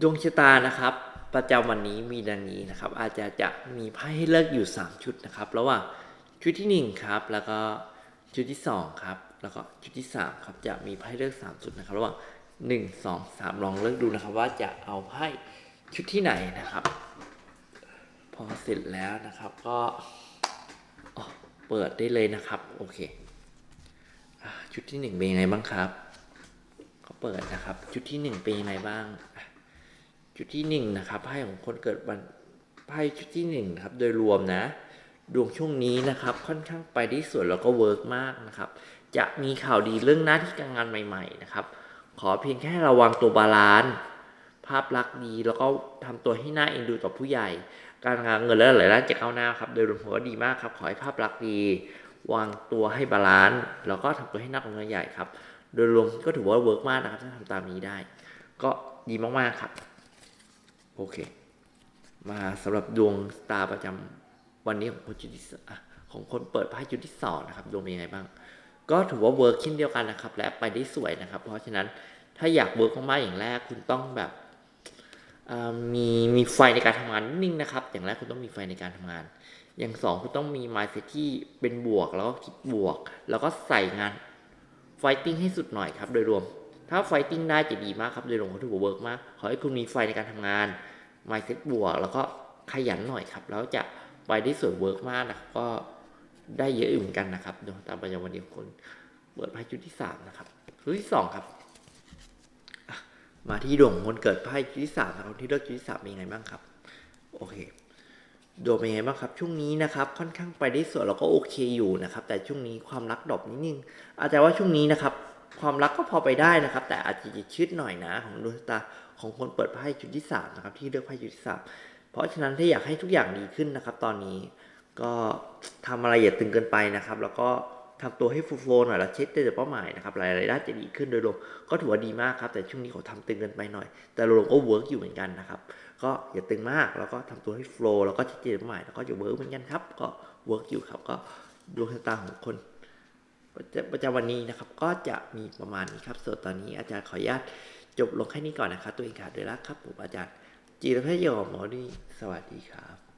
ดวงชะตานะครับ ประจำวันนี้มีดังนี้นะครับ อาจจะจะมีไพ่ให้เลือกอยู่ 3 ชุดนะครับ ระหว่างชุดที่1ครับ แล้วก็ชุดที่2ครับ แล้วก็ชุดที่3ครับจะมีไพ่เลือก3ชุดนะครับระหว่าง1 2 3 ลองเลือกดูนะครับ ว่าจะเอาไพ่ชุดที่ไหนนะครับ พอเสร็จแล้วนะครับก็เปิดได้เลยนะครับ โอเคชุดที่หนึ่งเป็นยังไงบ้างครับ ก็เปิดนะครับ ชุดที่หนึ่งเป็นยังไงบ้าง ชุดที่หนึ่งนะครับไพ่ของคนเกิดวันไพ่ชุดที่หนึ่งนะครับโดยรวมนะดวงช่วงนี้นะครับค่อนข้างไปได้สวยแล้วก็เวิร์กมากนะครับ จะมีข่าวดีเรื่องหน้าที่การงานใหม่ ๆ นะครับ ขอเพียงแค่ระวังตัวบาลานซ์ภาพลักษณ์ดีแล้วก็ทำตัวให้น่าเอ็นดูต่อผู้ใหญ่ การงานเงินและหลายด้านจะก้าวหน้าครับ โดยรวมผมว่าดีมากครับ ขอให้ภาพลักษณ์ดี วางตัวให้บาลานซ์แล้วก็ทำตัวให้นักลงทุนใหญ่ครับ โดยรวมก็ถือว่าเวิร์กมากนะครับถ้าทำตามนี้ได้ ก็ดีมากๆครับ โอเค มาสำหรับดวงสตาร์ประจำวันนี้ของคนจุดที่สของคนเปิดไพ่จุดที่สองนะครับดวงเป็นยังไงบ้าง ก็ถือว่าเวิร์กเช่นเดียวกันนะครับ และไปได้สวยนะครับ เพราะฉะนั้นถ้าอยากเวิร์กมากๆอย่างแรกคุณต้องแบบมีมีไฟในการทำงานนิดนึงนะครับ อย่างแรกคุณต้องมีไฟในการทำงาน อย่างสองคุณต้องมี mindset ที่เป็นบวกแล้วก็คิดบวก แล้วก็ใส่งานไฟติ้งให้สุดหน่อยครับ โดยรวม ถ้าไฟติ้งได้จะดีมากครับโดยรวมเขาถือว่าเวิร์กมาก ขอให้คุณมีไฟในการทำงาน mindset บวก แล้วก็ขยันหน่อยครับ แล้วจะไปได้สวยเวิร์กมากนะครับก็ได้เยอะอยู่เหมือนกันนะครับดวงตามประจำวันเดียวคนเปิดไพ่ชุดที่สามนะครับชุดที่สองครับ มาที่ดวงคนเกิดไพ่ชุดที่สามครับที่เลือกชุดที่สามเป็นยังไงบ้างครับ โอเคดวงเป็นไงบ้างครับ ช่วงนี้นะครับค่อนข้างไปได้สวยแล้วก็โอเคอยู่นะครับ แต่ช่วงนี้ความรักดรอปนิดนึงอาจจะว่าช่วงนี้นะครับ ความรักก็พอไปได้นะครับ แต่อาจจะชืดหน่อยนะของดวงชะตาของคนเปิดไพ่ชุดที่สามนะครับที่เลือกไพ่ชุดที่สามเพราะฉะนั้นถ้าอยากให้ทุกอย่างดีขึ้นนะครับ ตอนนี้ก็ทำอะไรอย่าตึงเกินไปนะครับ แล้วก็ทำตัวให้ฟูโฟหน่อยแล้วเช็ดแต่เป้าหมายนะครับหลายๆด้านจะดีขึ้นโดยรวมก็ถือว่าดีมากครับ แต่ช่วงนี้เขาทำตึงเกินไปหน่อย แต่รวมก็เวิร์กอยู่เหมือนกันนะครับ ก็อย่าตึงมากแล้วก็ทำตัวให้โฟล์แล้วก็เชัดเจนเป้าหมายแล้วก็จะเวิร์กเหมือนกันครับ ก็เวิร์กอยู่ครับก็ดวงชะตาของคน ประจำวันนี้นะครับ ก็จะมีประมาณนี้ครับ ส่วนตอนนี้อาจารย์ขออนุญาตจบลงแค่นี้ก่อนนะครับ ตัวเองขาดด้วยรักครับผมอาจารย์จีรพัฒน์ยอหมอดีสวัสดีครับ